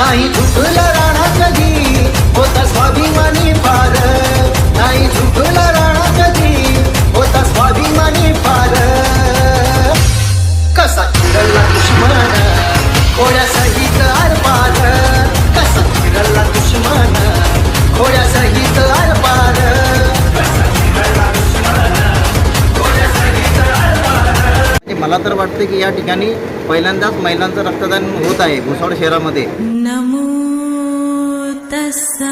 नाही झुकलं राणा कधी? होता स्वाभिमानी फार नाही झुकलं मला तर वाटतं की या ठिकाणी पहिल्यांदाच महिलांचं रक्तदान होत आहे भुसावळ शहरामध्ये. नमो तस्स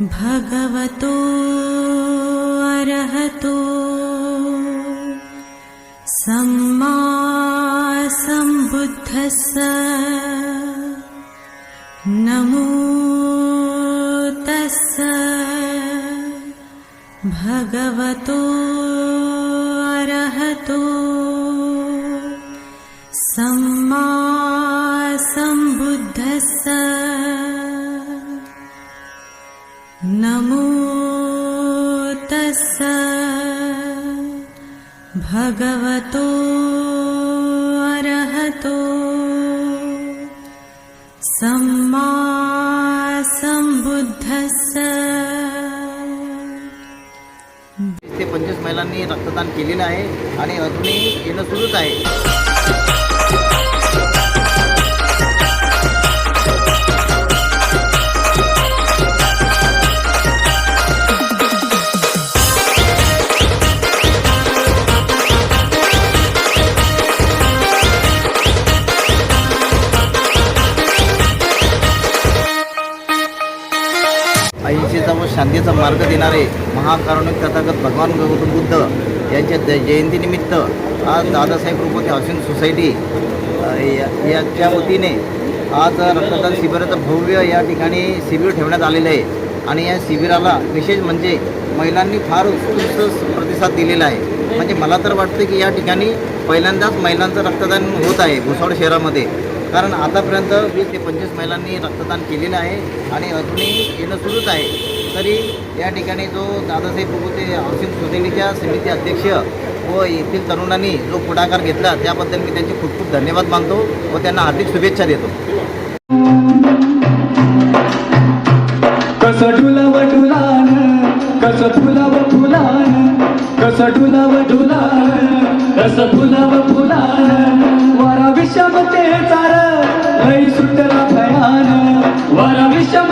भगवतो अरहतो सम्मा सम्बुद्धस्स नमो तस्स भगवतो सम्बुद्धस्स। नमो तस्स। भगवतो अरहतो। सम्मा सम्बुद्धस्स ते पंचवीस महिलांनी रक्तदान केलेलं आहे आणि अजूनही येणं सुरूच आहे. शांतीचा मार्ग देणारे महाकारुणिक तथागत भगवान गौतम बुद्ध यांच्या जयंतीनिमित्त आज दादासाहेब रुपते हाऊसिंग सोसायटी या- याच्या वतीने आज रक्तदान शिबिराचं भव्य या ठिकाणी शिबिर ठेवण्यात आलेलं आहे. आणि या शिबिराला विशेष म्हणजे महिलांनी फार उत्कृष्ट प्रतिसाद दिलेला आहे. म्हणजे मला तर वाटतं की या ठिकाणी पहिल्यांदाच महिलांचं रक्तदान होत आहे भुसावळ शहरामध्ये. कारण आतापर्यंत वीस ते पंचवीस महिलांनी रक्तदान केलेलं आहे आणि अजूनही येणं सुरूच आहे. तरी या ठिकाणी जो दादासाहेब प्रभूते हाऊसिंग सोसायटीच्या समिती अध्यक्ष व येथील तरुणांनी जो पुढाकार घेतला त्याबद्दल मी त्यांचे खूप खूप धन्यवाद मानतो व त्यांना हार्दिक शुभेच्छा देतो. कस डुलाव डुलान कस फुलाव फुलान कस डुलाव डुलान कस फुलाव फुलान वारा विषमते चार लई सुटला भयान वारा विषमते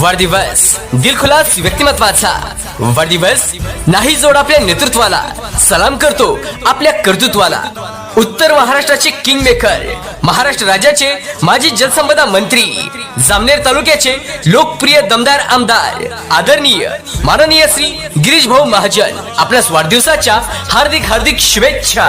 वाढदिवस दिलखुलास व्यक्तिमत्वाचा. वाढदिवस नाही जोड आपल्या नेतृत्वाला. सलाम करतो आपल्या कर्तृत्वाला. उत्तर महाराष्ट्राचे किंग मेकर महाराष्ट्र राज्याचे माजी जलसंपदा मंत्री जामनेर तालुक्याचे लोकप्रिय दमदार आमदार आदरणीय माननीय श्री गिरीश भाऊ महाजन आपल्या वाढदिवसाच्या हार्दिक हार्दिक शुभेच्छा.